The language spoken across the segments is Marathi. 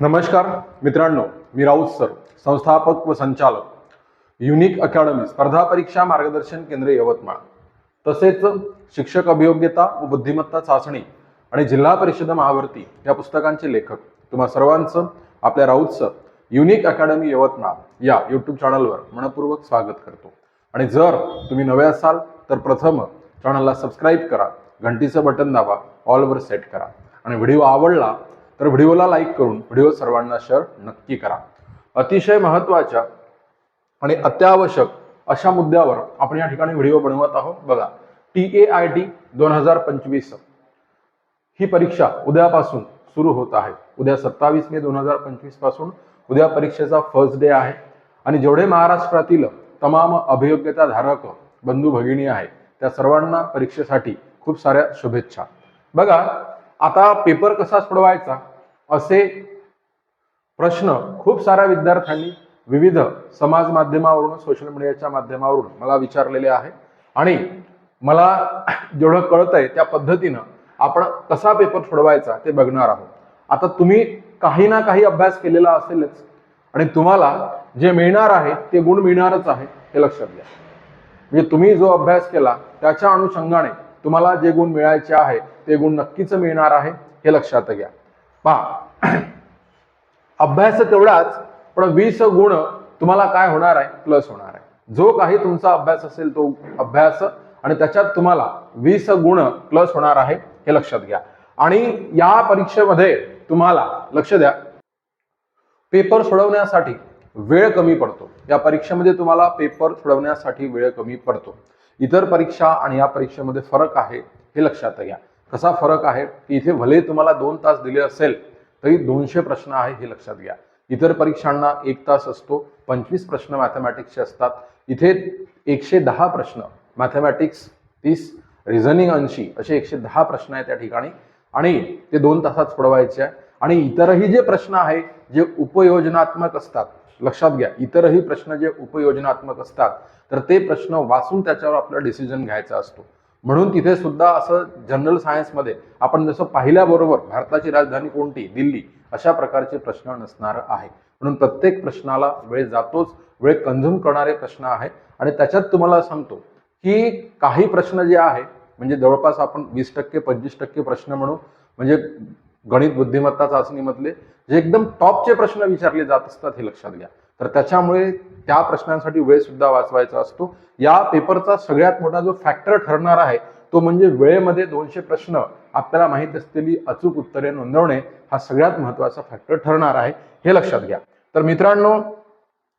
नमस्कार मित्रांनो मी राऊत सर संस्थापक व संचालक युनिक अकॅडमी स्पर्धा परीक्षा मार्गदर्शन केंद्र यवतमाळ. तसेच शिक्षक अभियोग्यता व बुद्धिमत्ता चाचणी आणि जिल्हा परिषद महावर्ती या पुस्तकांचे लेखक तुम्हा सर्वांचं आपल्या Raut sir unique academy Yavatmal या यूट्यूब चॅनलवर मनपूर्वक स्वागत करतो. आणि जर तुम्ही नवे असाल तर प्रथम चॅनलला सबस्क्राईब करा. घंटीचं बटन दाबा ऑलवर सेट करा. आणि व्हिडिओ आवडला तर व्हिडिओला लाईक करून व्हिडिओ सर्वांना शेअर नक्की करा. अतिशय महत्त्वाच्या आणि अत्यावश्यक अशा मुद्द्यावर आपण या ठिकाणी व्हिडिओ बनवत आहोत. बघा टी ए आय टी दोन हजार पंचवीस. ही परीक्षा उद्यापासून सुरू होत आहे. उद्या सत्तावीस मे दोन हजार पंचवीसपासून उद्या परीक्षेचा फर्स्ट डे आहे. आणि जेवढे महाराष्ट्रातील तमाम अभियोग्यता धारक बंधू भगिनी आहे त्या सर्वांना परीक्षेसाठी खूप साऱ्या शुभेच्छा. बघा आता पेपर कसा सोडवायचा? असे प्रश्न खूप साऱ्या विद्यार्थ्यांनी विविध समाज माध्यमावरून सोशल मीडियाच्या माध्यमावरून मला विचारलेले आहे. आणि मला जेवढं कळतंय त्या पद्धतीनं आपण कसा पेपर सोडवायचा ते बघणार आहोत. आता तुम्ही काही ना काही अभ्यास केलेला असेलच. आणि तुम्हाला जे मिळणार आहे ते गुण मिळणारच आहे हे लक्षात घ्या. म्हणजे तुम्ही जो अभ्यास केला त्याच्या अनुषंगाने तुम्हाला जे गुण मिळायचे आहे ते गुण नक्कीच मिळणार आहे हे लक्षात घ्या. पहा. अभ्यास तेवढाच पण वीस गुण तुम्हाला काय होणार आहे? प्लस होणार आहे. जो काही तुमचा अभ्यास असेल तो अभ्यास आणि त्याच्यात तुम्हाला वीस गुण प्लस होणार आहे हे लक्षात घ्या. आणि या परीक्षेमध्ये तुम्हाला लक्ष द्या पेपर सोडवण्यासाठी वेळ कमी पडतो. या परीक्षेमध्ये तुम्हाला पेपर सोडवण्यासाठी वेळ कमी पडतो. इतर परीक्षा आणि या परीक्षेमध्ये फरक आहे हे लक्षात घ्या. कसा फरक आहे? की इथे भले तुम्हाला दोन तास दिले असेल तरी दोनशे प्रश्न आहे हे लक्षात घ्या. इतर परीक्षांना एक तास असतो पंचवीस प्रश्न मॅथमॅटिक्सचे असतात. इथे एकशे दहा प्रश्न मॅथमॅटिक्स तीस रिझनिंग ऐंशी असे एकशे दहा प्रश्न आहेत त्या ठिकाणी. आणि ते दोन तासात सोडवायचे आहे. आणि इतरही जे प्रश्न आहे जे उपयोजनात्मक असतात लक्षात घ्या. इतरही प्रश्न जे उपयोजनात्मक असतात तर ते प्रश्न वाचून त्याच्यावर आपला डिसिजन घ्यायचा असतो. म्हणून तिथे सुद्धा असं जनरल सायन्समध्ये आपण जसं पाहिल्याबरोबर भारताची राजधानी कोणती? दिल्ली. अशा प्रकारचे प्रश्न नसणार आहे. म्हणून प्रत्येक प्रश्नाला वेळ जातोच वेळ कंझ्युम करणारे प्रश्न आहे आणि त्याच्यात तुम्हाला सांगतो की काही प्रश्न जे आहे म्हणजे जवळपास आपण वीस टक्के पंचवीस टक्के प्रश्न म्हणू म्हणजे गणित बुद्धिमत्ता चाचणीमधले जे एकदम टॉपचे प्रश्न विचारले जात असतात हे लक्षात घ्या. तर त्याच्यामुळे त्या प्रश्नांसाठी वेळ सुद्धा वाचवायचा असतो. या पेपरचा सगळ्यात मोठा जो फॅक्टर ठरणार आहे तो म्हणजे वेळेमध्ये दोनशे प्रश्न आपल्याला माहीत असलेली अचूक उत्तरे नोंदवणे हा सगळ्यात महत्त्वाचा फॅक्टर ठरणार आहे हे लक्षात घ्या. तर मित्रांनो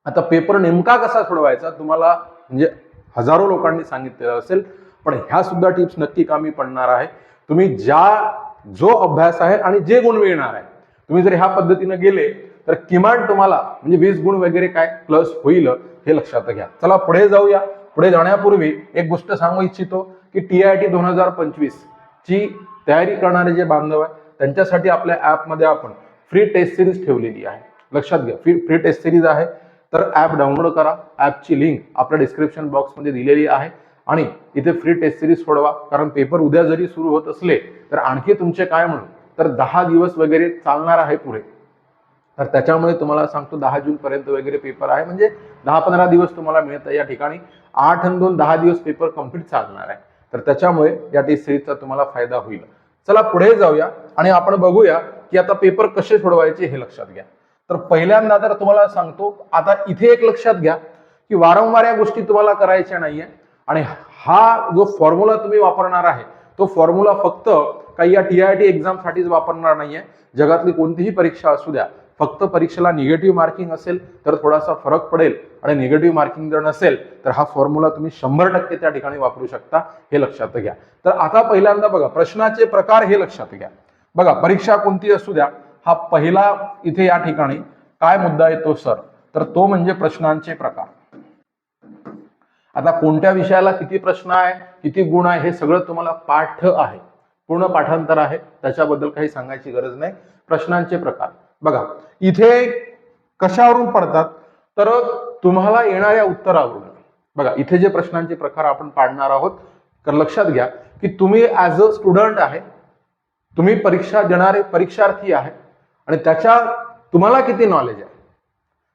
आता पेपर नेमका कसा सोडवायचा तुम्हाला म्हणजे हजारो लोकांनी सांगितलेलं असेल पण ह्या सुद्धा टिप्स नक्की कामी पडणार आहे. तुम्ही ज्या जो अभ्यास आहे आणि जे गुण मिळणार आहे. तुम्ही जर ह्या पद्धतीनं गेले तर किमान तुम्हाला म्हणजे वीस गुण वगैरे काय प्लस होईल हे लक्षात घ्या. चला पुढे जाऊया. पुढे जाण्यापूर्वी एक गोष्ट सांगू इच्छितो की टी आय टी दोन हजार पंचवीस ची तयारी करणारे जे बांधव आहे त्यांच्यासाठी आपल्या ॲपमध्ये आपण फ्री टेस्ट सिरीज ठेवलेली आहे. लक्षात घ्या फ्री फ्री टेस्ट सिरीज आहे. तर ॲप डाउनलोड करा. ॲपची लिंक आपल्या डिस्क्रिप्शन बॉक्समध्ये दिलेली आहे. आणि इथे फ्री टेस्ट सिरीज सोडवा. कारण पेपर उद्या जरी सुरू होत असले तर आणखी तुमचे काय म्हणून तर दहा दिवस वगैरे चालणार आहे पुढे. तर त्याच्यामुळे तुम्हाला सांगतो दहा जून पर्यंत वगैरे पेपर आहे. म्हणजे दहा पंधरा दिवस तुम्हाला मिळतं या ठिकाणी. आठ आणि दोन दहा दिवस पेपर कंप्लीट चालणार आहे. तर त्याच्यामुळे या टेस्ट सिरीजचा तुम्हाला फायदा होईल. चला पुढे जाऊया आणि आपण बघूया की आता पेपर कसे सोडवायचे हे लक्षात घ्या. तर पहिल्यांदा तर तुम्हाला सांगतो आता इथे एक लक्षात घ्या की वारंवार या गोष्टी तुम्हाला करायच्या नाहीये. आणि हा जो फॉर्म्युला तुम्ही वापरणार आहे तो फॉर्म्युला फक्त काही या टी आय टी एक्झामसाठीच वापरणार नाहीये. जगातली कोणतीही परीक्षा असू द्या फक्त परीक्षेला निगेटिव्ह मार्किंग असेल तर थोडासा फरक पडेल आणि निगेटिव्ह मार्किंग जर नसेल तर हा फॉर्म्युला तुम्ही शंभर टक्के त्या ठिकाणी वापरू शकता हे लक्षात घ्या. तर आता पहिल्यांदा बघा प्रश्नाचे प्रकार हे लक्षात घ्या. बघा परीक्षा कोणती असू द्या हा पहिला इथे या ठिकाणी काय मुद्दा येतो सर? तर तो म्हणजे प्रश्नांचे प्रकार. आता कोणत्या विषयाला किती प्रश्न आहे किती गुण आहे हे सगळं तुम्हाला पाठ आहे. पूर्ण पाठांतर आहे. त्याच्याबद्दल काही सांगायची गरज नाही. प्रश्नांचे प्रकार. बघा इथे कशावरून पडतात? तर तुम्हाला येणाऱ्या उत्तरावरून. बघा इथे जे प्रश्नांचे प्रकार आपण पाडणार आहोत तर लक्षात घ्या की तुम्ही ऍज अ स्टुडंट आहे. तुम्ही परीक्षा देणारे परीक्षार्थी आहे. आणि त्याच्या तुम्हाला किती नॉलेज आहे?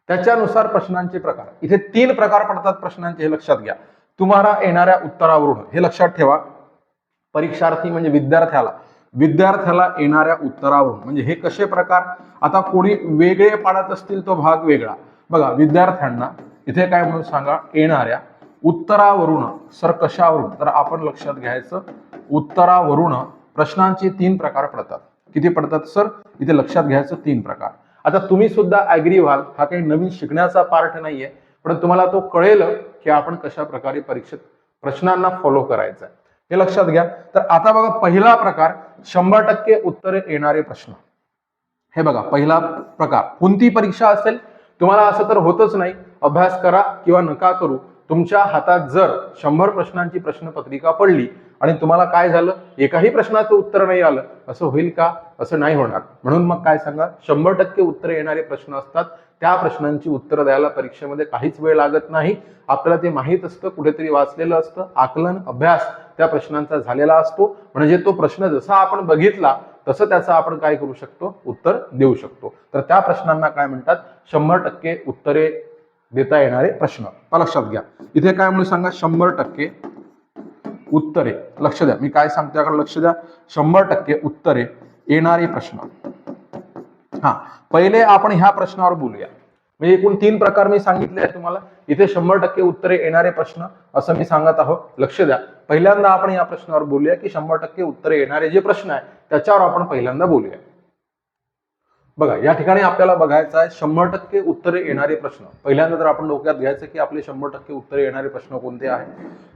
त्याच्यानुसार प्रश्नांचे प्रकार. इथे तीन प्रकार पडतात प्रश्नांचे हे लक्षात घ्या. तुम्हाला येणाऱ्या उत्तरावरून हे लक्षात ठेवा. परीक्षार्थी म्हणजे विद्यार्थ्याला. विद्यार्थ्याला येणाऱ्या उत्तरावरून. म्हणजे हे कसे प्रकार? आता कोणी वेगळे पाडत असतील तो भाग वेगळा. बघा विद्यार्थ्यांना इथे काय म्हणून सांगा? येणाऱ्या उत्तरावरून सर कशावरून? तर आपण लक्षात घ्यायचं. उत्तरावरून प्रश्नांचे तीन प्रकार पडतात. किती पडतात सर? इथे लक्षात घ्यायचं तीन प्रकार. आता तुम्ही सुद्धा ऍग्री व्हाल. हा काही नवीन शिकण्याचा पार्ट नाहीये पण तुम्हाला तो कळेल की आपण कशा प्रकारे परीक्षेत प्रश्नांना फॉलो करायचा आहे हे लक्षात घ्या. तर आता बघा पहिला प्रकार शंभर टक्के उत्तरे येणारे प्रश्न. हे बघा पहिला प्रकार. कोणती परीक्षा असेल? तुम्हाला असं तर होतच नाही. अभ्यास करा किंवा नका करू. तुमच्या हातात जर शंभर प्रश्नांची प्रश्नपत्रिका पडली आणि तुम्हाला काय झालं? एकाही प्रश्नाचं उत्तर नाही आलं. असं होईल का? असं नाही होणार. म्हणून मग काय सांगा? शंभर टक्के उत्तरे येणारे प्रश्न असतात. त्या प्रश्नांची उत्तरं द्यायला परीक्षेमध्ये काहीच वेळ लागत नाही. आपल्याला ते माहीत असतं कुठेतरी वाचलेलं असतं. आकलन अभ्यास त्या प्रश्नांचा झालेला असतो. म्हणजे तो प्रश्न जसा आपण बघितला तसं त्याचं आपण काय करू शकतो? उत्तर देऊ शकतो. तर त्या प्रश्नांना काय म्हणतात? शंभर टक्के उत्तरे देता येणारे प्रश्न. लक्षात घ्या. इथे काय म्हणून सांगा? शंभर टक्के उत्तरे. लक्ष द्या. मी काय सांगतो याकडे लक्ष द्या. शंभर टक्के उत्तरे येणारे प्रश्न. हा. पहिले आपण ह्या प्रश्नावर बोलूया. म्हणजे एकूण तीन प्रकार मी सांगितले आहेत तुम्हाला. इथे शंभर टक्के उत्तरे येणारे प्रश्न असं मी सांगत आहोत. लक्ष द्या. पहिल्यांदा आपण या प्रश्नावर बोलूया की शंभर टक्के उत्तरे येणारे जे प्रश्न आहे त्याच्यावर आपण पहिल्यांदा बोलूया. बघा या ठिकाणी आपल्याला बघायचं आहे शंभर टक्के उत्तरे येणारे प्रश्न. पहिल्यांदा तर आपण डोक्यात घ्यायचं की आपले शंभर टक्के उत्तरे येणारे प्रश्न कोणते आहेत?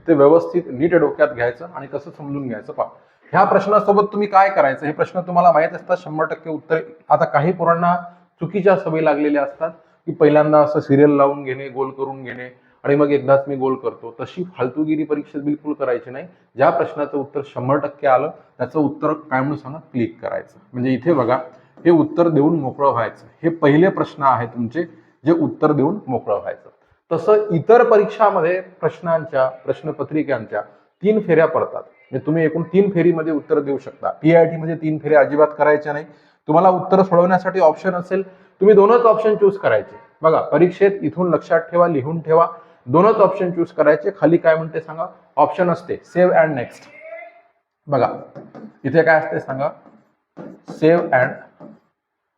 ते व्यवस्थित नीट डोक्यात घ्यायचं आणि कसं समजून घ्यायचं पहा. ह्या प्रश्नासोबत तुम्ही काय करायचं? हे प्रश्न तुम्हाला माहीत असतात शंभर टक्के उत्तरे. आता काही पोरांना चुकीच्या सवयी लागलेल्या असतात की पहिल्यांदा असं सिरियल लावून घेणे गोल करून घेणे आणि मग एकदाच मी गोल करतो. तशी फालतूगिरी परीक्षेत बिलकुल करायची नाही. ज्या प्रश्नाचं उत्तर शंभर टक्के आलं त्याचं उत्तर काय म्हणून सांगा? क्लिक करायचं. म्हणजे इथे बघा हे उत्तर देऊन मोकळं व्हायचं. हे पहिले प्रश्न आहे तुमचे जे उत्तर देऊन मोकळं व्हायचं. तसं इतर परीक्षामध्ये प्रश्नांच्या प्रश्नपत्रिकांच्या तीन फेऱ्या पडतात. म्हणजे तुम्ही एकूण तीन फेरीमध्ये उत्तर देऊ शकता. पीआयटी मध्ये तीन फेऱ्या अजिबात करायच्या नाही. तुम्हाला उत्तर सोडवण्यासाठी ऑप्शन असेल तुम्ही दोनच ऑप्शन चूज करायचे. बघा परीक्षेत इथून लक्षात ठेवा लिहून ठेवा. दोनच ऑप्शन चूज करायचे. खाली काय म्हणते सांगा? ऑप्शन असते सेव्ह अँड नेक्स्ट बघा इथे काय असते सांगा? सेव्ह अँड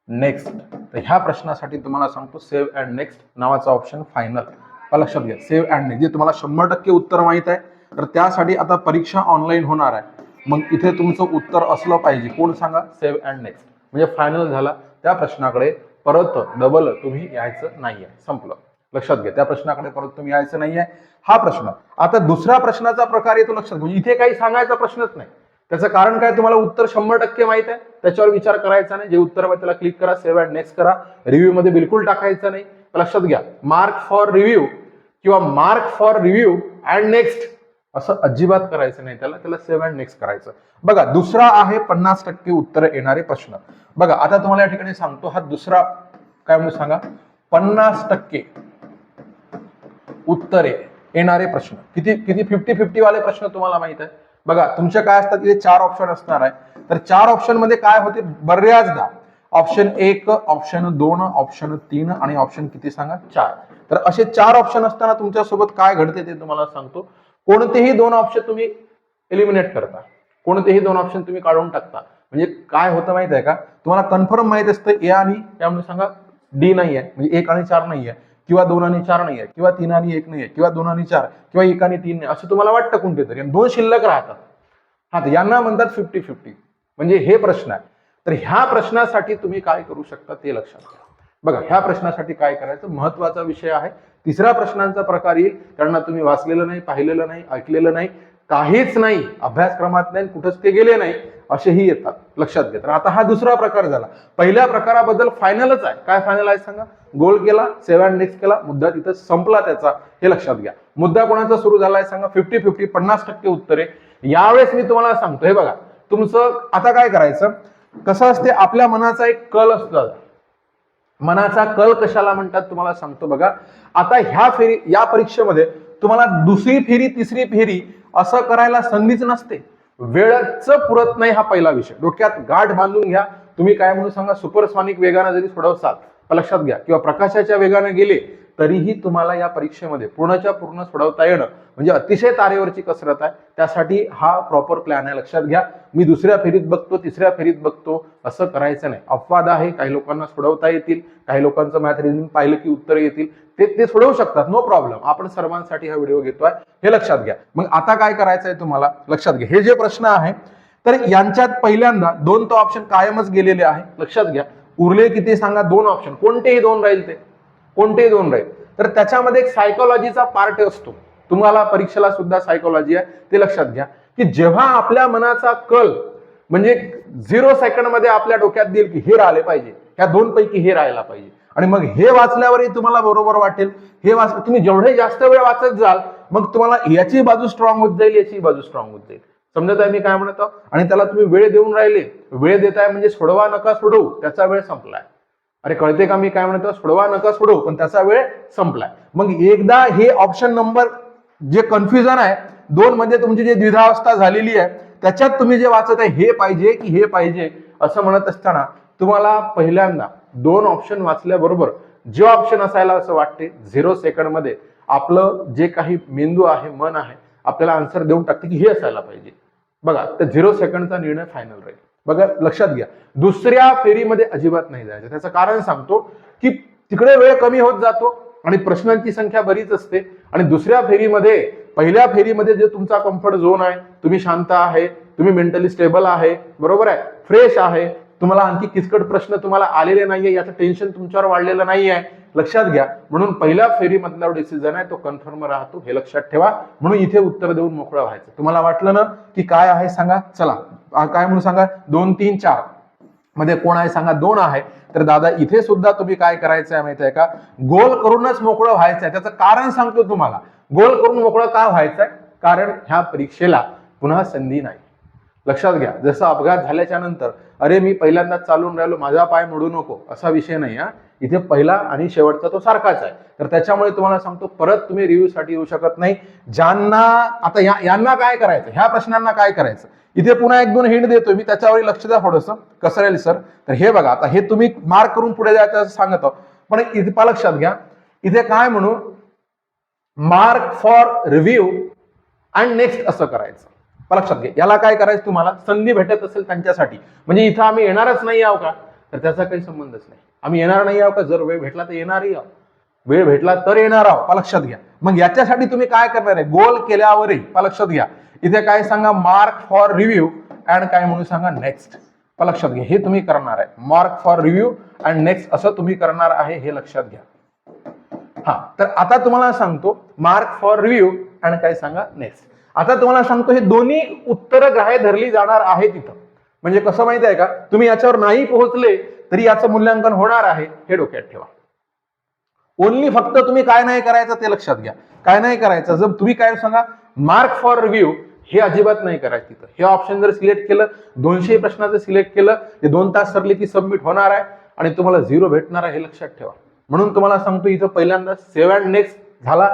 नेक्स्ट तर ह्या प्रश्नासाठी तुम्हाला सांगतो सेव्ह अँड नेक्स्ट नावाचा ऑप्शन फायनल लक्षात घ्या सेव्ह अँड नेक्स्ट जे तुम्हाला शंभर टक्के उत्तर माहीत आहे तर त्यासाठी आता परीक्षा ऑनलाईन होणार आहे. मग इथे तुमचं उत्तर असलं पाहिजे. कोण सांगा? सेव्ह अँड नेक्स्ट म्हणजे फायनल झाला. त्या प्रश्नाकडे परत डबल तुम्ही यायचं नाही आहे संपलं. लक्षात घ्या त्या प्रश्नाकडे परत तुम्ही यायचं नाही आहे हा प्रश्न. आता दुसऱ्या प्रश्नाचा प्रकार येतो लक्षात. घ्या. म्हणजे इथे काही सांगायचा प्रश्नच नाही. त्याचं कारण काय तुम्हाला उत्तर शंभर टक्के माहीत आहे? त्याच्यावर विचार करायचा नाही. जे उत्तर आहे त्याला क्लिक करा सेव्ह अँड नेक्स्ट करा. रिव्ह्यू मध्ये बिलकुल टाकायचं नाही. लक्षात घ्या. मार्क फॉर रिव्ह्यू किंवा mark for review and next असं अजिबात करायचं नाही. त्याला त्याला सेव्ह अँड नेक्स्ट करायचं. बघा दुसरा आहे पन्नास टक्के उत्तर येणारे प्रश्न. बघा आता तुम्हाला या ठिकाणी सांगतो हा दुसरा काय म्हणून सांगा? पन्नास टक्के उत्तरे येणारे प्रश्न. किती किती? फिफ्टी फिफ्टी वाले प्रश्न तुम्हाला माहीत आहे? बघा तुमचे काय असतात? इथे चार ऑप्शन असणार आहे. तर चार ऑप्शनमध्ये काय होते? बऱ्याचदा ऑप्शन एक ऑप्शन दोन ऑप्शन तीन आणि ऑप्शन किती सांगा? चार. तर असे चार ऑप्शन असताना तुमच्यासोबत काय घडते ते तुम्हाला सांगतो. कोणतेही दोन ऑप्शन तुम्ही एलिमिनेट करता. कोणतेही दोन ऑप्शन तुम्ही काढून टाकता. म्हणजे काय होतं माहीत आहे का? तुम्हाला कन्फर्म माहीत असतं ए आणि त्यामुळे सांगा डी नाही आहे म्हणजे एक आणि चार नाही आहे किंवा दोन आणि चार नाही आहे किंवा तीन आणि एक नाही आहे किंवा दोन आणि चार किंवा एक आणि तीन नाही असं तुम्हाला वाटतं कोणते तरी? दोन शिल्लक राहतात. हा तर यांना म्हणतात फिफ्टी फिफ्टी म्हणजे हे प्रश्न आहे. तर ह्या प्रश्नासाठी तुम्ही काय करू शकता ते लक्षात घ्या. बघा ह्या प्रश्नासाठी काय करायचं? महत्त्वाचा विषय आहे. तिसरा प्रश्नांचा प्रकार येईल. त्यांना तुम्ही वाचलेलं नाही पाहिलेलं नाही ऐकलेलं नाही. काहीच नाही अभ्यासक्रमात नाही कुठंच ते गेले नाही असेही येतात लक्षात घे तर आता हा दुसरा प्रकार झाला. पहिल्या प्रकाराबद्दल फायनलच आहे. काय फायनल आहे सांगा? गोल केला सेव्ह अँड नेक्स्ट केला मुद्दा तिथं संपला त्याचा हे लक्षात घ्या. मुद्दा कोणाचा सुरू झालाय सांगा? फिफ्टी फिफ्टी पन्नास टक्के उत्तरे. यावेळेस मी तुम्हाला सांगतो हे बघा. तुमचं आता काय करायचं? कसं असते? आपल्या मनाचा एक कल असतो. मनाचा कल कशाला म्हणतात तुम्हाला सांगतो बघा. आता ह्या फेरी या परीक्षेमध्ये तुम्हाला दुसरी फेरी तिसरी फेरी असं करायला संधीच नसते. वेळच पुरत नाही हा पहिला विषय. डोक्यात गाठ बांधून घ्या. तुम्ही काय म्हणून सांगा सुपरसॉनिक वेगानं जरी सोडवसाल लक्षात घ्या. किंवा प्रकाशाच्या वेगाने गेले तरीही तुम्हाला या परीक्षेमध्ये पूर्णच्या पूर्ण सोडवता येणं म्हणजे अतिशय तारेवरची कसरत आहे. त्यासाठी हा प्रॉपर प्लॅन आहे. लक्षात घ्या. मी दुसऱ्या फेरीत बघतो तिसऱ्या फेरीत बघतो. असं करायचं नाही. अपवाद आहे. काही लोकांना सोडवता येतील. काही लोकांचं मॅथ रिझनिंग पाहिलं की उत्तर येतील. ते ते सोडवू शकतात. नो प्रॉब्लेम आपण सर्वांसाठी हा व्हिडिओ घेतोय. हे लक्षात घ्या. मग आता काय करायचं आहे तुम्हाला? लक्षात घ्या. हे जे प्रश्न आहे तर यांच्यात पहिल्यांदा दोन तो ऑप्शन कायमच गेलेले आहे. लक्षात घ्या. उरले किती सांगा? दोन ऑप्शन कोणतेही दोन राहील ते. कोणतेही दोन राहील. तर त्याच्यामध्ये एक सायकोलॉजीचा पार्ट असतो. तुम्हाला परीक्षेला सुद्धा सायकोलॉजी आहे ते लक्षात घ्या. की जेव्हा आपल्या मनाचा कल म्हणजे झिरो सेकंडमध्ये आपल्या डोक्यात देईल की हे राहिले पाहिजे. ह्या दोन पैकी हे राहायला पाहिजे. आणि मग हे वाचल्यावरही तुम्हाला बरोबर वाटेल. हे वाच तुम्ही जेवढे जास्त वेळ वाचत जाल मग तुम्हाला याची बाजू स्ट्रॉंग होत जाईल याची बाजू स्ट्रॉंग होत जाईल. समजत आहे मी काय म्हणतो? आणि त्याला तुम्ही वेळ देऊन राहिले. वेळ देताय म्हणजे सोडवा नका सोडवू. त्याचा वेळ संपलाय. अरे कळते का मी काय म्हणतो सोडवा नका सोडवू पण त्याचा वेळ संपलाय. मग एकदा हे ऑप्शन नंबर जे कन्फ्युजन आहे दोन मध्ये तुमची जी द्विधावस्था झालेली आहे त्याच्यात तुम्ही जे वाचत आहे हे पाहिजे की हे पाहिजे असं म्हणत असताना तुम्हाला पहिल्यांदा दोन ऑप्शन वाचल्याबरोबर जे ऑप्शन असायला असं वाटते झिरो सेकंडमध्ये आपलं जे काही मेंदू आहे मन आहे आपल्याला आन्सर देऊन टाकते की हे असायला पाहिजे. बघा तर झिरो सेकंडचा निर्णय फायनल राहील. बघा लक्षात घ्या. दुसऱ्या फेरीमध्ये अजिबात नाही जायचं. त्याचं कारण सांगतो की तिकडे वेळ कमी होत जातो आणि प्रश्नांची संख्या बरीच असते. आणि दुसऱ्या फेरीमध्ये पहिल्या फेरीमध्ये जे तुमचा कम्फर्ट झोन आहे तुम्ही शांत आहे तुम्ही मेंटली स्टेबल आहे बरोबर आहे फ्रेश आहे तुम्हाला आणखी किचकट प्रश्न तुम्हाला आलेले नाहीये याचं टेन्शन तुमच्यावर वाढलेलं नाहीये. लक्षात घ्या. म्हणून पहिल्या फेरीमधला डिसिजन आहे तो कन्फर्म राहतो. हे लक्षात ठेवा. म्हणून इथे उत्तर देऊन मोकळं व्हायचं. तुम्हाला वाटलं ना की काय आहे सांगा? चला. काय म्हणून सांगा? दोन तीन चार. मध्ये कोण आहे सांगा? दोन आहे. तर दादा इथे सुद्धा तुम्ही काय करायचं आहे माहिती आहे का? गोल करूनच मोकळं व्हायचं आहे त्याचं कारण सांगतो तुम्हाला. गोल करून मोकळं का व्हायचंय? कारण ह्या परीक्षेला पुन्हा संधी नाही. लक्षात घ्या. जसं अपघात झाल्याच्यानंतर अरे मी पहिल्यांदा चालून राहिलो माझा पाय मोडू नको असा विषय नाही हा. इथे पहिला आणि शेवटचा तो सारखाच आहे. तर त्याच्यामुळे तुम्हाला सांगतो परत तुम्ही रिव्ह्यू साठी येऊ शकत नाही. ज्यांना आता या यांना काय करायचं? ह्या प्रश्नांना काय करायचं? इथे पुन्हा एक दोन हिंट देतोय मी त्याच्यावर लक्ष द्या थोडंसं. कसं राहील सर? तर हे बघा आता हे तुम्ही मार्क करून पुढे जायचं असं सांगत आहोत. पण इथे लक्षात घ्या. इथे काय म्हणू? Mark for review and next असं करायचं. लक्षात घ्या. याला काय करायचं तुम्हाला? संधी भेटत असेल त्यांच्यासाठी. म्हणजे इथं आम्ही येणारच नाही आहो का? तर त्याचा काही संबंधच नाही. आम्ही येणार नाही आहो का? जर वेळ भेटला तर येणारही आहो वेळ भेटला तर येणार आहो लक्षात घ्या. मग याच्यासाठी तुम्ही काय करणार आहे? गोल केल्यावरही लक्षात घ्या. इथे काय सांगा? मार्क फॉर रिव्ह्यू अँड काय म्हणून सांगा? नेक्स्ट लक्षात घ्या. हे तुम्ही करणार आहे. Mark for review and next असं तुम्ही करणार आहे हे लक्षात घ्या. हा. तर आता तुम्हाला सांगतो. मार्क फॉर रिव्ह्यू अँड काय सांगा? नेक्स्ट आता तुम्हाला सांगतो हे दोन्ही उत्तर ग्राह्य धरली जाणार आहे तिथं. म्हणजे कसं माहिती आहे का? तुम्ही याच्यावर नाही पोहोचले तरी याचं मूल्यांकन होणार आहे हे डोक्यात ठेवा. ओनली फक्त तुम्ही काय नाही करायचं ते लक्षात घ्या. काय नाही करायचं जर तुम्ही काय सांगा मार्क फॉर रिव्ह्यू हे अजिबात नाही करायचं तिथं. हे ऑप्शन जर सिलेक्ट केलं दोनशे प्रश्नाचं सिलेक्ट केलं ते दोन तास सरले की सबमिट होणार आहे आणि तुम्हाला झिरो भेटणार आहे हे लक्षात ठेवा. म्हणून तुम्हाला सांगतो इथं पहिल्यांदा सेव्ह अँड नेक्स्ट झाला.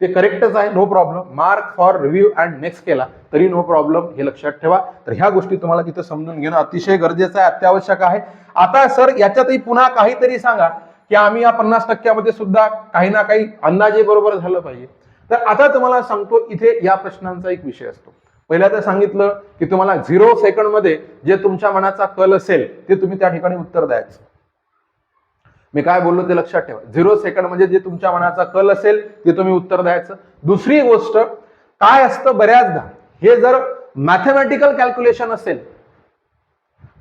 ते करेक्टच आहे no problem mark for review and next केला तरी नो प्रॉब्लेम हे लक्षात ठेवा. तर ह्या गोष्टी तुम्हाला तिथं समजून घेणं अतिशय गरजेचं आहे अत्यावश्यक आहे. आता सर याच्यातही पुन्हा काहीतरी सांगा की आम्ही या पन्नास टक्क्यामध्ये सुद्धा काही ना काही अंदाजे बरोबर झालं पाहिजे. तर आता तुम्हाला सांगतो इथे या प्रश्नांचा एक विषय असतो. पहिल्या तर सांगितलं की तुम्हाला झिरो सेकंडमध्ये जे तुमच्या मनाचा कल असेल ते तुम्ही त्या ठिकाणी उत्तर द्यायचं. मी काय बोललो ते लक्षात ठेवा. झिरो सेकंड म्हणजे जे तुमच्या मनाचा कल असेल ते तुम्ही उत्तर द्यायचं. दुसरी गोष्ट काय असतं बऱ्याचदा हे जर मॅथमॅटिकल कॅल्क्युलेशन असेल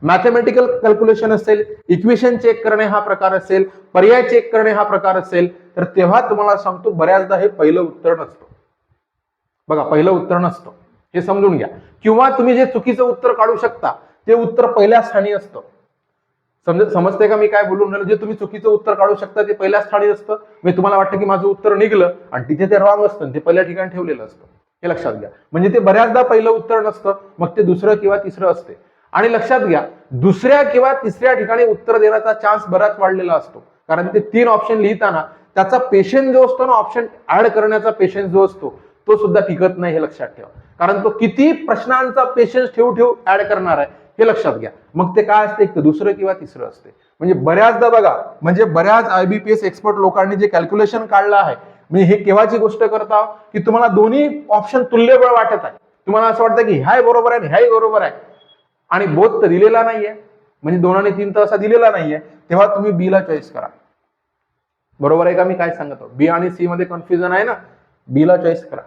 मॅथमॅटिकल कॅल्क्युलेशन असेल इक्वेशन चेक करणे हा प्रकार असेल पर्याय चेक करणे हा प्रकार असेल तर तेव्हा तुम्हाला सांगतो बऱ्याचदा हे पहिलं उत्तर नसतं. बघा पहिलं उत्तर नसतं. हे समजून घ्या. किंवा तुम्ही जे चुकीचं उत्तर काढू शकता ते उत्तर पहिल्या स्थानी असतं. समज समजते का मी काय बोलून राहिलो जे तुम्ही चुकीचं उत्तर काढू शकता ते पहिल्या स्थानी असतं. मी तुम्हाला वाटतं की माझं उत्तर निघलं आणि तिथे ते रॉंग असतं ते पहिल्या ठिकाणी ठेवलेलं असतं. हे लक्षात घ्या. म्हणजे ते बऱ्याचदा पहिलं उत्तर नसतं मग ते दुसरं किंवा तिसरं असते. आणि लक्षात घ्या दुसऱ्या किंवा तिसऱ्या ठिकाणी उत्तर देण्याचा चान्स बराच वाढलेला असतो. कारण ते तीन ऑप्शन लिहिताना त्याचा पेशन्स जो असतो ना ऑप्शन ऍड करण्याचा पेशन्स जो असतो तो सुद्धा टिकत नाही हे लक्षात ठेवा. कारण तो किती प्रश्नांचा पेशन्स ठेवू ठेवू ऍड करणार आहे हे लक्षात घ्या. मग ते काय असते? एक तर दुसरं किंवा तिसरं असते. म्हणजे बऱ्याचदा बघा म्हणजे बऱ्याच आयबीपीएस एक्सपर्ट लोकांनी जे कॅल्क्युलेशन काढलं आहे म्हणजे हे केव्हाची गोष्ट करता? की तुम्हाला दोन्ही ऑप्शन तुल्यबळ वाटत आहे. तुम्हाला असं वाटतं की ह्याही बरोबर आहे ह्याही बरोबर आहे. आणि बोध तर दिलेला नाहीये. म्हणजे दोन आणि तीन तर असा दिलेला नाहीये. तेव्हा तुम्ही बी ला चॉईस करा. बरोबर आहे का? मी काय सांगतो बी आणि सी मध्ये कन्फ्युजन आहे ना? बी ला चॉईस करा.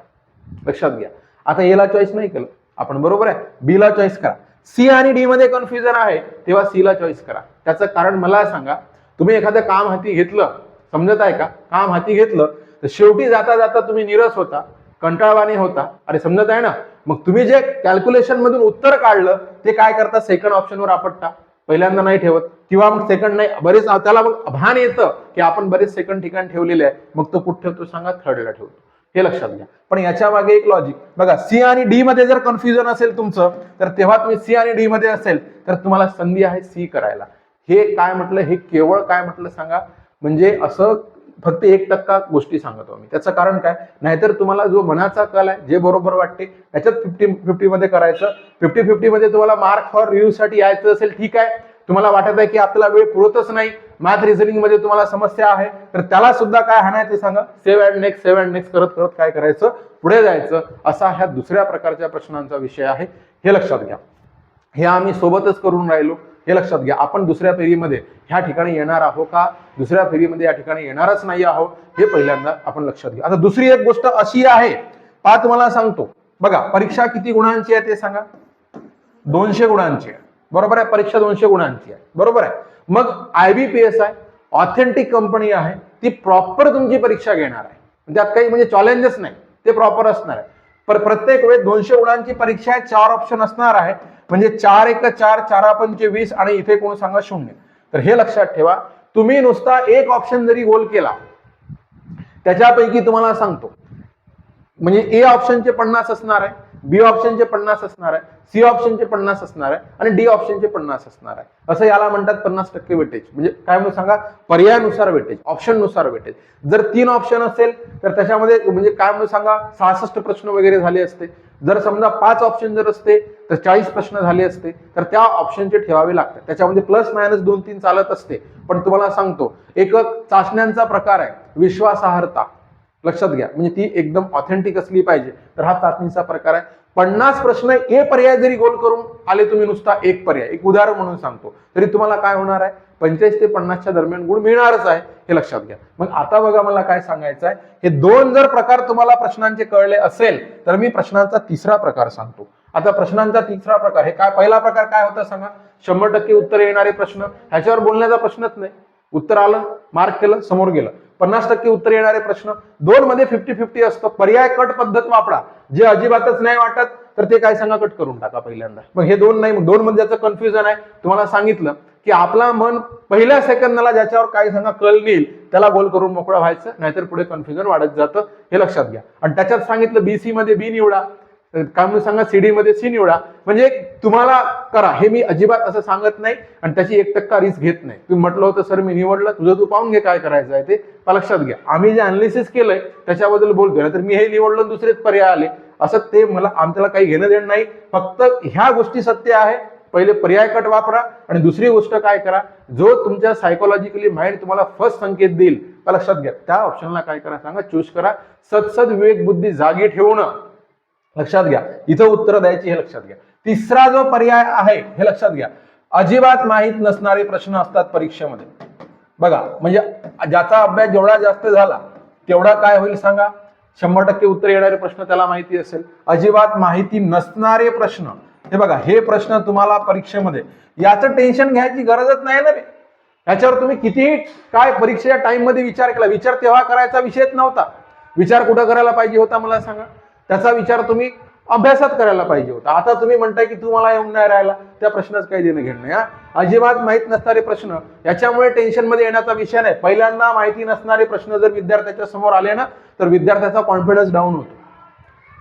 लक्षात घ्या. आता ए ला चॉईस नाही केलं. आपण बरोबर आहे? बी ला चॉईस करा. सी आणि डी मध्ये कन्फ्युजन आहे तेव्हा सी ला चॉईस करा. त्याचं कारण मला सांगा. तुम्ही एखादं काम हाती घेतलं समजत आहे का? काम हाती घेतलं तर शेवटी जाता जाता तुम्ही निरस होता कंटाळवाणी होता. अरे समजत आहे ना? मग तुम्ही जे कॅल्क्युलेशन मधून उत्तर काढलं ते काय करता? सेकंड ऑप्शनवर आपटता. पहिल्यांदा नाही ठेवत. किंवा मग सेकंड नाही. बरेच त्याला मग भान येतं की आपण बरेच सेकंड ठिकाण ठेवलेले आहे. मग तो कुठे ठेवतो? सांगा थर्डला ठेवतो. हे लक्षात घ्या. पण याच्या मागे एक लॉजिक बघा सी आणि डी मध्ये जर कन्फ्युजन असेल तुमचं तर तेव्हा तुम्ही सी आणि डी मध्ये असेल तर तुम्हाला संधी आहे सी करायला. हे काय म्हटलं हे केवळ काय म्हटलं सांगा. म्हणजे असं फक्त एक टक्का गोष्टी सांगतो मी. त्याचं कारण काय? नाहीतर तुम्हाला जो मनाचा कल आहे जे बरोबर वाटते त्याच्यात फिफ्टी फिफ्टी मध्ये करायचं. फिफ्टी फिफ्टी मध्ये तुम्हाला मार्क फॉर रिव्ह्यू साठी यायचं असेल ठीक आहे. तुम्हाला वाटत आहे की आपल्याला वेळ पुरतच नाही मॅथ रिझनिंगमध्ये तुम्हाला समस्या आहे तर त्याला सुद्धा काय हाणायचं सांगा. Save and next save and next करत करत काय करायचं? पुढे जायचं. असा ह्या दुसऱ्या प्रकारच्या प्रश्नांचा विषय आहे. हे लक्षात घ्या. हे आम्ही सोबतच करून राहिलो. हे लक्षात घ्या. आपण दुसऱ्या फेरीमध्ये ह्या ठिकाणी येणार आहोत का? दुसऱ्या फेरीमध्ये या ठिकाणी येणारच नाही आहोत. हे पहिल्यांदा आपण लक्षात घ्या. आता दुसरी एक गोष्ट अशी आहे. पहा तुम्हाला सांगतो. बघा परीक्षा किती गुणांची आहे ते सांगा. दोनशे गुणांची आहे. बरोबर आहे? परीक्षा दोनशे गुणांची आहे. बरोबर आहे? मग आयबीपीएस आहे ऑथेंटिक कंपनी आहे ती प्रॉपर तुमची परीक्षा घेणार आहे. त्यात काही म्हणजे चॅलेंजेस नाही ते प्रॉपर असणार आहे. पर प्रत्येक वेळेस दोनशे गुणांची परीक्षा आहे चार ऑप्शन असणार आहे. म्हणजे चार एक चार चारा पंचे वीस आणि इथे कोण सांगा शून्य. तर हे लक्षात ठेवा तुम्ही नुसता एक ऑप्शन जरी गोल केला त्याच्यापैकी तुम्हाला सांगतो. म्हणजे ए ऑप्शनचे पन्नास असणार आहे बी ऑप्शनचे पन्नास असणार आहे सी ऑप्शनचे पन्नास असणार आहे आणि डी ऑप्शनचे पन्नास असणार आहे. असं याला म्हणतात पन्नास टक्के वेटेज. म्हणजे काय म्हणून सांगा? पर्यायानुसार वेटेज ऑप्शननुसार वेटेज. जर तीन ऑप्शन असेल तर त्याच्यामध्ये म्हणजे काय म्हणून सांगा? सहासष्ट प्रश्न वगैरे झाले असते. जर समजा पाच ऑप्शन जर असते तर चाळीस प्रश्न झाले असते तर त्या ऑप्शनचे ठेवावे लागतात. त्याच्यामध्ये प्लस मायनस दोन तीन चालत असते. पण तुम्हाला सांगतो एक चाचण्यांचा प्रकार आहे विश्वासार्हता. लक्षात घ्या. म्हणजे ती एकदम ऑथेंटिक असली पाहिजे. तर हा चाचणीचा प्रकार आहे. पन्नास प्रश्न ए पर्याय जरी गोल करून आले तुम्ही नुसता एक पर्याय एक उदाहरण म्हणून सांगतो. तरी तुम्हाला काय होणार आहे? पंचेचाळीस ते पन्नासच्या दरम्यान गुण मिळणारच आहे हे लक्षात घ्या. मग आता बघा मला काय सांगायचं आहे. हे दोन जर प्रकार तुम्हाला प्रश्नांचे कळले असेल तर मी प्रश्नांचा तिसरा प्रकार सांगतो. आता प्रश्नांचा तिसरा प्रकार हे काय पहिला प्रकार काय होता सांगा? शंभर टक्के उत्तर येणारे प्रश्न. ह्याच्यावर बोलण्याचा प्रश्नच नाही. उत्तर आलं मार्क केलं समोर गेलं. पन्नास टक्के उत्तर येणारे प्रश्न. दोन मध्ये फिफ्टी फिफ्टी असतं. पर्याय कट पद्धत वापरा. जे अजिबातच नाही वाटत तर ते काय सांगा? कट करून टाका पहिल्यांदा. मग हे दोन नाही दोन मध्ये ज्याचं कन्फ्युजन आहे. तुम्हाला सांगितलं की आपला मन पहिल्या सेकंदाला ज्याच्यावर काय सांगा कल नेईल त्याला गोल करून मोकळं व्हायचं नाहीतर पुढे कन्फ्युजन वाढत जातं. हे लक्षात घ्या. आणि त्याच्यात सांगितलं बीसी मध्ये बी निवडा. काय म्हणून सांगा सीडी मध्ये सी निवडा. म्हणजे तुम्हाला करा. हे मी अजिबात असं सांगत नाही आणि त्याची एक टक्का रिस्क घेत नाही. तुम्ही म्हटलं होतं सर मी निवडलं. तुझं तू पाहून घे काय करायचं आहे ते. लक्षात घ्या. आम्ही जे अनालिसिस केलंय त्याच्याबद्दल बोलतोय. तर मी हे निवडलं दुसरेच पर्याय आले. असं ते मला आमच्याला काही घेणं देणं नाही. फक्त ह्या गोष्टी सत्य आहे. पहिले पर्याय कट वापरा आणि दुसरी गोष्ट काय करा? जो तुमच्या सायकोलॉजिकली माइंड तुम्हाला फर्स्ट संकेत देईल का लक्षात घ्या. त्या ऑप्शनला काय करा? सांगा चूज करा. सदसद विवेक बुद्धी जागी ठेवणं. लक्षात घ्या. इथं उत्तर द्यायची हे लक्षात घ्या. तिसरा जो पर्याय आहे हे लक्षात घ्या. अजिबात माहीत नसणारे प्रश्न असतात परीक्षेमध्ये. बघा म्हणजे ज्याचा अभ्यास जेवढा जास्त झाला तेवढा काय होईल सांगा? शंभर टक्के उत्तर येणारे प्रश्न त्याला माहिती असेल. अजिबात माहिती नसणारे प्रश्न. हे बघा हे प्रश्न तुम्हाला परीक्षेमध्ये याचं टेन्शन घ्यायची गरजच नाही ना रे. याच्यावर तुम्ही किती काय परीक्षेच्या टाइममध्ये विचार केला विचार तेव्हा करायचा विषयच नव्हता. विचार कुठं करायला पाहिजे होता मला सांगा? त्याचा विचार तुम्ही अभ्यासात करायला पाहिजे होता. आता तुम्ही म्हणताय की तुम्हाला येऊन नाही राहिला. त्या प्रश्नाच काही देणं घेणं नाही अजिबात माहीत नसणारे प्रश्न याच्यामुळे टेन्शनमध्ये येण्याचा विषय नाही. पहिल्यांदा माहिती नसणारे प्रश्न जर विद्यार्थ्याच्या समोर आले ना तर विद्यार्थ्याचा कॉन्फिडन्स डाऊन होतो.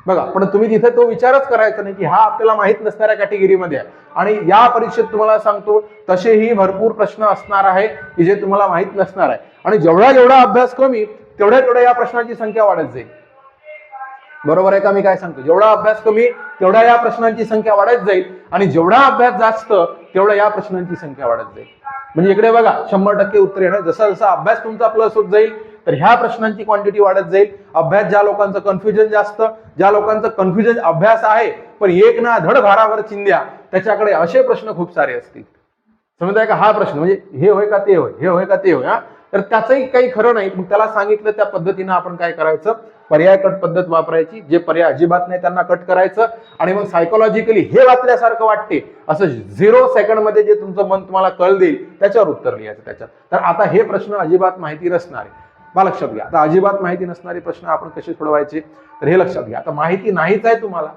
बघा पण तुम्ही तिथे तो विचारच करायचा नाही की हा आपल्याला माहीत नसणाऱ्या कॅटेगरीमध्ये आहे. आणि या परीक्षेत तुम्हाला सांगतो तसेही भरपूर प्रश्न असणार आहे की जे तुम्हाला माहीत नसणार आहे. आणि जेवढा जेवढा अभ्यास कमी तेवढ्या तेवढ्या या प्रश्नाची संख्या वाढत जाईल. बरोबर आहे का? मी काय सांगतो? जेवढा अभ्यास कमी तेवढा या प्रश्नांची संख्या वाढत जाईल. आणि जेवढा अभ्यास जास्त तेवढा या प्रश्नांची संख्या वाढत जाईल. म्हणजे इकडे बघा शंभर टक्के उत्तर येणार. जसा जसा अभ्यास तुमचा प्लस होत जाईल तर ह्या प्रश्नांची क्वांटिटी वाढत जाईल. अभ्यास ज्या लोकांचं कन्फ्युजन जास्त ज्या लोकांचं कन्फ्युजन अभ्यास आहे पण एक ना धड भारावर चिंध्या त्याच्याकडे असे प्रश्न खूप सारे असतील. समजताय का? हा प्रश्न. म्हणजे हे होय का ते होय? हे होय का ते होय? हा? तर त्याचंही काही खरं नाही. मग त्याला सांगितलं त्या पद्धतीनं आपण काय करायचं? पर्याय कट पद्धत वापरायची जे पर्याय अजिबात नाही त्यांना कट करायचं आणि मग सायकोलॉजिकली हे वाचल्यासारखं वाटते. असं झिरो सेकंडमध्ये जे तुमचं मन तुम्हाला कळ देईल त्याच्यावर उत्तर लिहायचं त्याच्यात. तर आता हे प्रश्न अजिबात माहिती नसणारे. बा लक्षात घ्या. आता अजिबात माहिती नसणारे प्रश्न आपण कसे सोडवायचे? तर हे लक्षात घ्या. आता माहिती नाहीच आहे तुम्हाला.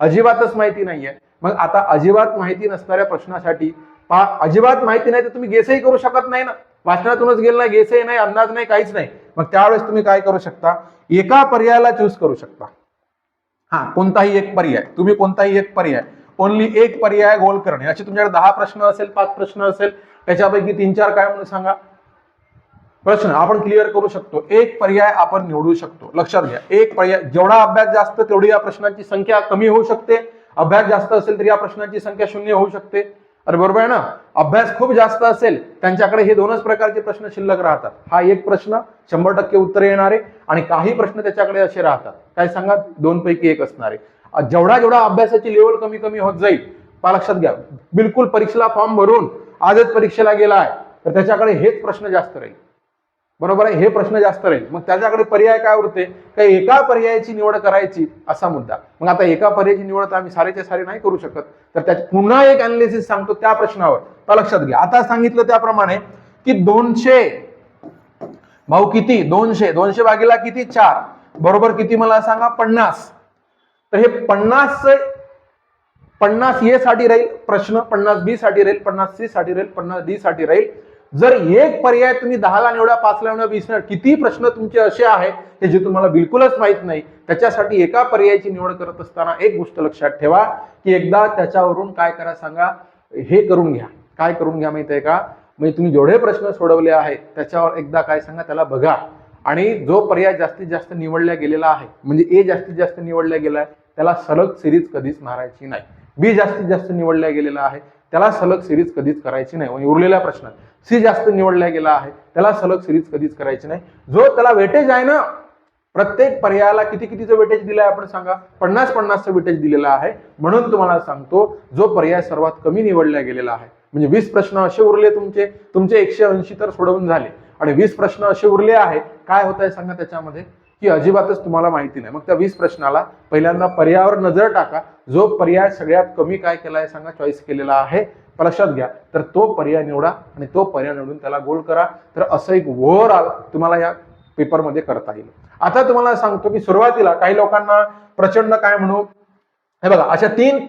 अजिबातच माहिती नाहीये. मग आता अजिबात माहिती नसणाऱ्या प्रश्नासाठी पहा अजिबात माहिती नाही तर तुम्ही गेसही करू शकत नाही ना. भाषणातूनच गेलं नाही गेसे नाही अंदाज नाही काहीच नाही. मग त्यावेळेस तुम्ही काय करू शकता? एका पर्यायाला चूज करू शकता. हा कोणताही एक पर्याय. तुम्ही कोणताही एक पर्याय. ओनली एक पर्याय गोल करणे. असे तुमच्याकडे दहा प्रश्न असेल पाच प्रश्न असेल त्याच्यापैकी तीन चार काय म्हणून सांगा? प्रश्न आपण क्लिअर करू शकतो. एक पर्याय आपण निवडू शकतो. लक्षात घ्या. एक पर्याय जेवढा अभ्यास जास्त तेवढी या प्रश्नांची संख्या कमी होऊ शकते. अभ्यास जास्त असेल तर या प्रश्नांची संख्या शून्य होऊ शकते. अरे बरोबर आहे ना? अभ्यास खूप जास्त असेल त्यांच्याकडे हे दोनच प्रकारचे प्रश्न शिल्लक राहतात. हा एक प्रश्न शंभर टक्के उत्तर येणारे आणि काही प्रश्न त्याच्याकडे असे राहतात. काय सांगा? दोन पैकी एक असणारे. जेवढा जेवढा अभ्यासाची लेवल कमी कमी होत जाईल त्या लक्षात घ्या. बिलकुल परीक्षेला फॉर्म भरून आजच परीक्षेला गेला आहे तर त्याच्याकडे हेच प्रश्न जास्त राहील. बरोबर आहे? हे प्रश्न जास्त राहील. मग त्याच्याकडे पर्याय काय उरते? का एका पर्यायाची निवड करायची? असा मुद्दा. मग आता एका पर्यायाची निवड तर आम्ही सारेच्या सारे नाही करू शकत. तर त्यात पुन्हा एक अनालिसिस सांगतो त्या प्रश्नावर. तर लक्षात घ्या. आता सांगितलं त्याप्रमाणे की दोनशे भाऊ किती? दोनशे. दोनशे भागीला किती? चार. बरोबर किती मला सांगा? पन्नास. तर हे पन्नास पन्नास ए साठी राहील प्रश्न. पन्नास बी साठी राहील पन्नास सी साठी राहील पन्नास डी साठी राहील. जर एक पर्याय तुम्ही दहाला निवडा पाचला निवडा वीस निवडा किती प्रश्न तुमचे असे आहेत हे जे तुम्हाला बिलकुलच माहीत नाही त्याच्यासाठी एका पर्यायाची निवड करत असताना एक गोष्ट लक्षात ठेवा की एकदा त्याच्यावरून काय करा सांगा हे करून घ्या. काय करून घ्या माहिती आहे का? म्हणजे तुम्ही जेवढे प्रश्न सोडवले आहेत त्याच्यावर एकदा काय सांगा त्याला बघा. आणि जो पर्याय जास्तीत जास्त निवडला गेलेला आहे म्हणजे ए जास्तीत जास्त निवडला गेला आहे त्याला सलग सिरीज कधीच मारायची नाही. बी जास्तीत जास्त निवडला गेलेला आहे त्याला सलग सिरीज कधीच करायची नाही. म्हणजे उरलेल्या प्रश्नात. सी जास्त निवडला गेला आहे त्याला सलग सिरीज कधीच करायची नाही. जो त्याला वेटेज आहे ना प्रत्येक पर्यायाला किती कितीचं वेटेज दिलं आहे आपण सांगा? पन्नास पन्नासचं वेटेज दिलेलं आहे. म्हणून तुम्हाला सांगतो जो पर्याय सर्वात कमी निवडला गेलेला आहे. म्हणजे वीस प्रश्न असे उरले तुमचे तुमचे एकशे ऐंशी तर सोडवून झाले. आणि वीस प्रश्न असे उरले आहे. काय होत आहे सांगा त्याच्यामध्ये? की अजिबातच तुम्हाला माहिती नाही. मग त्या वीस प्रश्नाला पहिल्यांदा पर्यायावर नजर टाका. जो पर्याय सगळ्यात कमी काय केला आहे सांगा चॉईस केलेला आहे लक्षात घ्या. तर तो पर्याय निवडा आणि तो पर्याय निवडून त्याला गोल करा. तर असं एक ओव्हरऑल तुम्हाला या पेपरमध्ये करता येईल. आता तुम्हाला सांगतो की सुरुवातीला काही लोकांना प्रचंड काय म्हणू हे बघा अशा तीन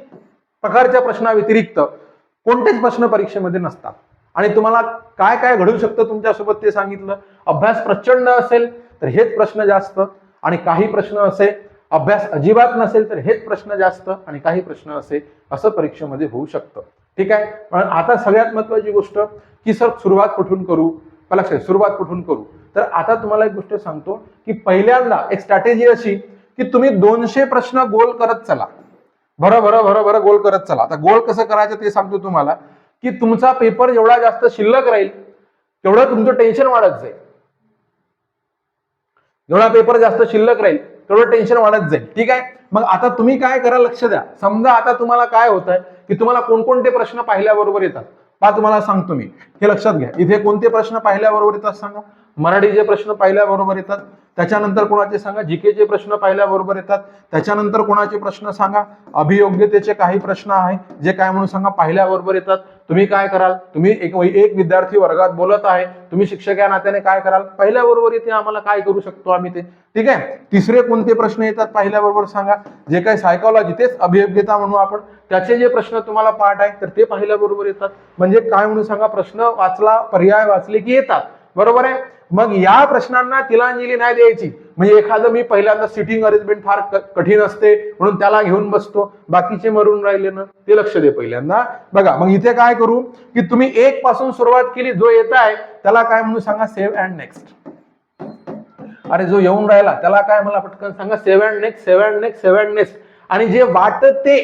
प्रकारच्या प्रश्नाव्यतिरिक्त कोणतेच प्रश्न परीक्षेमध्ये नसतात. आणि तुम्हाला काय काय घडू शकतं तुमच्यासोबत ते सांगितलं. अभ्यास प्रचंड असेल तर हेच प्रश्न जास्त. आणि काही प्रश्न असे अभ्यास अजिबात नसेल तर हेच प्रश्न जास्त आणि काही प्रश्न असे असं परीक्षेमध्ये होऊ शकतं. ठीक आहे? पण आता सगळ्यात महत्वाची गोष्ट की सर सुरुवात कुठून करू? मला लक्षात सुरुवात कुठून करू? तर आता तुम्हाला एक गोष्ट सांगतो की पहिल्यांदा एक स्ट्रॅटेजी अशी की तुम्ही दोनशे प्रश्न गोल करत चला. बरं बरं बरं बरं गोल करत चला. आता गोल कसं करायचं ते सांगतो तुम्हाला की तुमचा पेपर जेवढा जास्त शिल्लक राहील तेवढं तुमचं टेन्शन वाढत जाईल. जेवढा पेपर जास्त शिल्लक राहील तेवढं टेन्शन वाढत जाईल. ठीक आहे? मग आता तुम्ही काय करा लक्ष द्या. समजा आता तुम्हाला काय होत आहे की तुम्हाला कोणकोणते प्रश्न पाहिल्याबरोबर येतात. पहा तुम्हाला सांगतो मी. हे लक्षात घ्या. इथे कोणते प्रश्न पाहिल्याबरोबर येतात सांगा? मराठीचे प्रश्न पाहिल्याबरोबर येतात त्याच्यानंतर कोणाचे सांगा? जीकेचे प्रश्न पाहिल्याबरोबर येतात त्याच्यानंतर कोणाचे प्रश्न सांगा? अभियोग्यतेचे काही प्रश्न आहे जे काय म्हणून सांगा? पाहिल्याबरोबर येतात. तुम्ही काय कराल? तुम्ही एक एक विद्यार्थी वर्गात बोलत आहे तुम्ही शिक्षक या नात्याने काय कराल? पहिल्याबरोबर येते आम्हाला काय करू शकतो आम्ही ते? ठीक आहे? तिसरे कोणते प्रश्न येतात पहिल्याबरोबर सांगा? जे काही सायकॉलॉजी तेच अभियोग्यता म्हणू आपण. त्याचे जे प्रश्न तुम्हाला पाठ आहे तर ते पाहिल्याबरोबर येतात. म्हणजे काय म्हणून सांगा? प्रश्न वाचला पर्याय वाचले की येतात. बरोबर आहे? मग या प्रश्नांना तिलांजली नाही द्यायची. म्हणजे एखादं मी पहिल्यांदा सिटिंग अरेंजमेंट फार कठीण असते म्हणून त्याला घेऊन बसतो. बाकीचे मरून राहिले ना ते लक्ष दे पहिल्यांदा. बघा मग इथे काय करू की तुम्ही एक पासून सुरुवात केली जो येत आहे त्याला काय म्हणून सांगा सेव्ह अँड नेक्स्ट अरे जो येऊन राहिला त्याला काय मला पटकन सांगा save and next save and next save and next आणि जे वाटते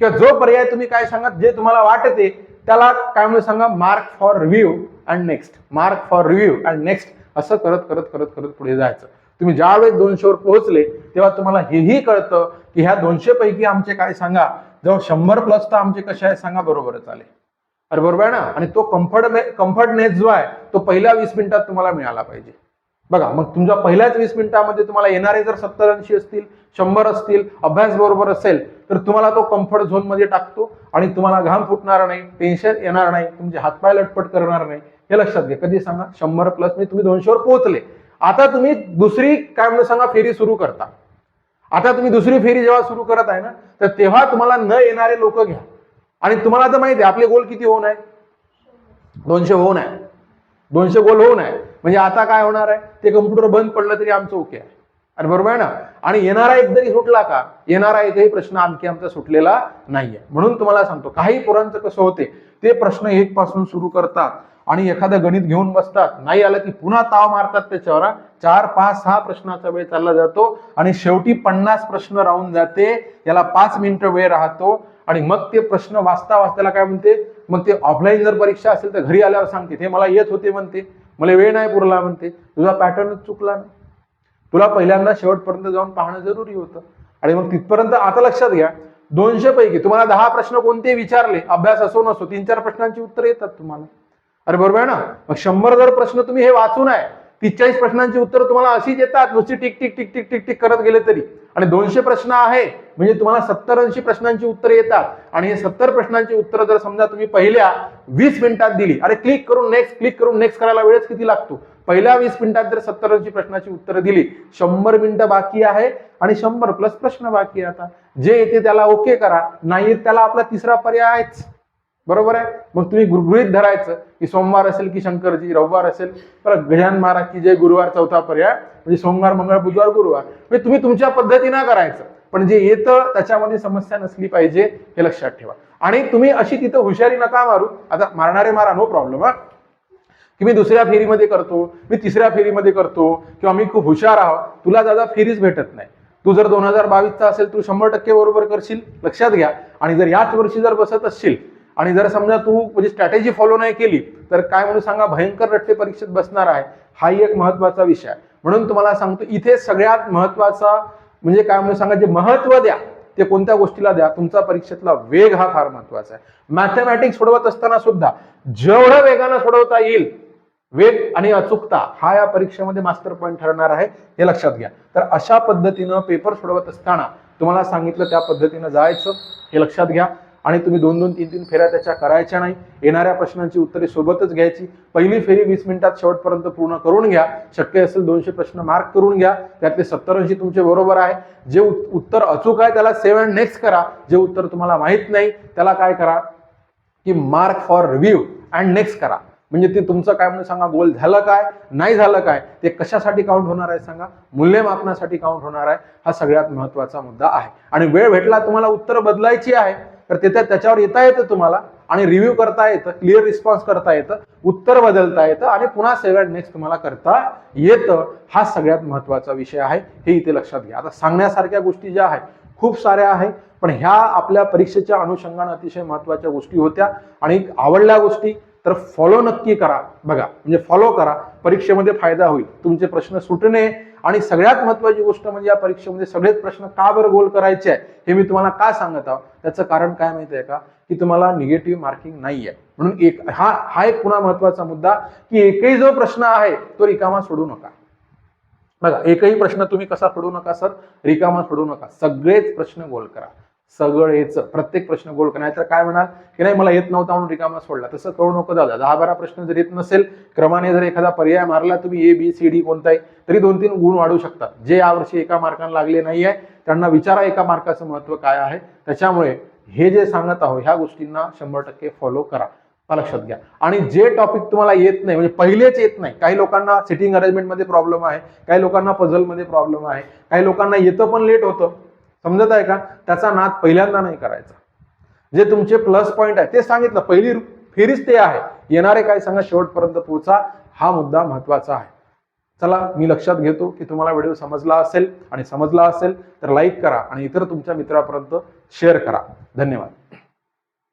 किंवा जो पर्याय तुम्ही काय सांगा जे तुम्हाला वाटते त्याला काय म्हणून सांगा mark for review and next mark for review and next असं करत करत करत करत पुढे जायचं. तुम्ही ज्यावेळेस दोनशेवर पोहोचले तेव्हा तुम्हाला हेही कळतं की ह्या दोनशे पैकी आमचे काय सांगा? जेव्हा शंभर प्लस तर आमचे कसे आहे सांगा? बरोबरच आले अरे बरोबर आहे ना? आणि तो कम्फर्ट कम्फर्टनेस जो आहे तो पहिल्या वीस मिनिटात तुम्हाला मिळाला पाहिजे. बघा मग तुमच्या पहिल्याच वीस मिनिटामध्ये तुम्हाला येणारे जर सत्तर ऐंशी असतील शंभर असतील अभ्यास बरोबर असेल तर तुम्हाला तो कम्फर्ट झोनमध्ये टाकतो. आणि तुम्हाला घाम फुटणार नाही टेन्शन येणार नाही तुमचे हातपाय लटपट करणार नाही. हे लक्षात घ्या. कधी सांगा? शंभर प्लस मी तुम्ही दोनशेवर पोहोचले. आता तुम्ही दुसरी काय म्हणून सांगा फेरी सुरू करता. आता तुम्ही दुसरी फेरी जेव्हा सुरू करत आहे ना तर तेव्हा तुम्हाला न येणारे लोक घ्या. आणि तुम्हाला तर माहिती आहे आपले गोल किती होऊन आहे? दोनशे होऊन आहे. दोनशे गोल होऊन आहे. म्हणजे आता काय होणार आहे? ते कम्प्युटर बंद पडलं तरी आमचं ओके आहे. अरे बरोबर आहे ना? आणि येणारा एक जरी सुटला का येणारा एकही प्रश्न आणखी आमचा सुटलेला नाहीये. म्हणून तुम्हाला सांगतो काही पोरांचं कसं होते ते प्रश्न एक पासून सुरू करतात. आणि एखादं गणित घेऊन बसतात. नाही आलं की पुन्हा ताव मारतात त्याच्यावर चार पाच सहा प्रश्नाचा वेळ चालला जातो आणि शेवटी पन्नास प्रश्न राहून जाते. याला पाच मिनिटं वेळ राहतो. आणि मग ते प्रश्न वाचता वाचताला काय म्हणते? मग ते ऑफलाईन जर परीक्षा असेल तर घरी आल्यावर सांगते. हे मला येत होते म्हणते. मला वेळ नाही पुरला म्हणते. तुझा पॅटर्नच चुकला ना तुला पहिल्यांदा शेवटपर्यंत जाऊन पाहणं जरुरी होतं. आणि मग तिथपर्यंत आता लक्षात घ्या. दोनशे पैकी तुम्हाला दहा प्रश्न कोणते विचारले? अभ्यास असो नसो तीन चार प्रश्नांची उत्तर येतात तुम्हाला. अरे बरोबर आहे ना? मग शंभर जर प्रश्न तुम्ही हे वाचून आहे तीस प्रश्नांची उत्तर तुम्हाला अशीच येतात नुसती tick tick tick tick tick tick करत गेले तरी. आणि दोनशे प्रश्न आहे म्हणजे तुम्हाला सत्तर ऐंशी प्रश्नांची उत्तरे येतात. आणि हे सत्तर प्रश्नांची उत्तरं जर समजा तुम्ही पहिल्या वीस मिनिटात दिली अरे क्लिक करून नेक्स्ट क्लिक करून नेक्स्ट करायला वेळच किती लागतो? पहिल्या वीस मिनिटात जर सत्तर ऐंशी प्रश्नाची उत्तरं दिली शंभर मिनिटं बाकी आहे आणि शंभर प्लस प्रश्न बाकी आहे आता. जे येते त्याला ओके करा नाही येत त्याला आपला तिसरा पर्याय आहेच बरोबर आहे? मग तुम्ही गृहीत धरायचं की सोमवार असेल की शंकरजी रविवार असेल परत गजान महाराज की जय गुरुवार चौथा पर्याय म्हणजे सोमवार मंगळ बुधवार गुरुवार. म्हणजे तुम्ही तुमच्या पद्धतीनं करायचं. पण जे येतं त्याच्यामध्ये समस्या नसली पाहिजे हे लक्षात ठेवा. आणि तुम्ही अशी तिथं हुशारी नका मारू. आता मारणारे मारा नो प्रॉब्लेम हा. की मी दुसऱ्या फेरीमध्ये करतो मी तिसऱ्या फेरीमध्ये करतो किंवा मी खूप हुशार आहो तुला दादा फेरीच भेटत नाही. तू जर दोन हजार बावीसचा असेल तू शंभर टक्के बरोबर करशील लक्षात घ्या. आणि जर याच वर्षी जर बसत असशील आणि जर समजा तू म्हणजे स्ट्रॅटेजी फॉलो नाही केली तर काय म्हणून सांगा भयंकर रट्टे परीक्षेत बसणार आहे. हाही एक महत्त्वाचा विषय आहे. म्हणून तुम्हाला सांगतो इथे सगळ्यात महत्त्वाचा म्हणजे काय म्हणून सांगा जे महत्त्व द्या ते कोणत्या गोष्टीला द्या तुमचा परीक्षेतला वेग हा फार महत्त्वाचा आहे. मॅथमॅटिक्स सोडवत असताना सुद्धा जेवढं वेगानं सोडवता येईल वेग आणि अचूकता हा या परीक्षेमध्ये मास्टर पॉईंट ठरणार आहे हे लक्षात घ्या. तर अशा पद्धतीनं पेपर सोडवत असताना तुम्हाला सांगितलं त्या पद्धतीनं जायचं हे लक्षात घ्या. आणि तुम्ही दोन दोन तीन तीन फेऱ्या त्याच्या करायच्या नाही. येणाऱ्या प्रश्नांची उत्तरे सोबतच घ्यायची. पहिली फेरी वीस मिनिटात शेवटपर्यंत पूर्ण करून घ्या. शक्य असेल दोनशे प्रश्न मार्क करून घ्या. त्यातले सत्तरऐंशी तुमचे बरोबर आहे. जे उत्तर अचूक आहे त्याला सेव्ह अँड नेक्स्ट करा. जे उत्तर तुम्हाला माहीत नाही त्याला काय करा? की mark for review and next करा. म्हणजे ते तुमचं काय म्हणून सांगा? गोल झालं काय? नाही झालं काय? ते कशासाठी काउंट होणार आहे सांगा? मूल्यमापनासाठी काउंट होणार आहे. हा सगळ्यात महत्त्वाचा मुद्दा आहे. आणि वेळ भेटला तुम्हाला उत्तर बदलायची आहे. तर तिथे त्याच्यावर येता येतं तुम्हाला आणि रिव्ह्यू करता येतं क्लिअर रिस्पॉन्स करता येतं उत्तर बदलता येतं आणि पुन्हा सेव्ह नेक्स्ट तुम्हाला करता येतं. हा सगळ्यात महत्त्वाचा विषय आहे. हे इथे लक्षात घ्या. आता सांगण्यासारख्या गोष्टी ज्या आहेत खूप साऱ्या आहेत पण ह्या आपल्या परीक्षेच्या अनुषंगानं अतिशय महत्त्वाच्या गोष्टी होत्या. आणि आवडल्या गोष्टी तर फॉलो नक्की करा. बघा म्हणजे फॉलो करा. परीक्षेमध्ये फायदा होईल. तुमचे प्रश्न सुटणे आणि सगळ्यात महत्वाची गोष्ट म्हणजे या परीक्षेमध्ये सगळेच प्रश्न का बरं गोल करायचे आहे हे मी तुम्हाला का सांगत आहोत त्याचं कारण काय माहिती आहे का? की तुम्हाला निगेटिव्ह मार्किंग नाही आहे म्हणून एक हा हा एक पुन्हा महत्त्वाचा मुद्दा की एकही जो प्रश्न आहे तो रिकामा सोडू नका. बघा एकही प्रश्न तुम्ही कसा सोडू नका सर? रिकामा सोडू नका. सगळेच प्रश्न गोल करा. सगळेच प्रत्येक प्रश्न गोल करा. नाहीतर काय म्हणाल की नाही मला येत नव्हता म्हणून रिकामा सोडला. तसं करू नको दादा. दहा बारा प्रश्न जर येत नसेल क्रमाने जर एखादा पर्याय मारला तुम्ही ए बी सी डी कोणताही तरी दोन तीन गुण वाढू शकतात. जे यावर्षी एका मार्काने लागले नाही आहे त्यांना विचारा एका मार्काचं महत्त्व काय आहे. त्याच्यामुळे हे जे सांगत आहोत ह्या गोष्टींना शंभर टक्के फॉलो करा. लक्षात घ्या. आणि जे टॉपिक तुम्हाला येत नाही म्हणजे पहिलेच येत नाही काही लोकांना सिटिंग अरेंजमेंटमध्ये प्रॉब्लेम आहे काही लोकांना पझलमध्ये प्रॉब्लेम आहे काही लोकांना येतं पण लेट होतं. समजत आहे का? त्याचा नाद पहिल्यांदा नाही करायचा. जे तुमचे प्लस पॉईंट आहे ते सांगितलं. पहिली फेरीच ते आहे. येणारे काय सांगा शेवटपर्यंत पोहोचा. हा मुद्दा महत्त्वाचा आहे. चला मी लक्षात घेतो की तुम्हाला व्हिडिओ समजला असेल आणि समजला असेल तर लाईक करा आणि इतर तुमच्या मित्रापर्यंत शेअर करा. धन्यवाद.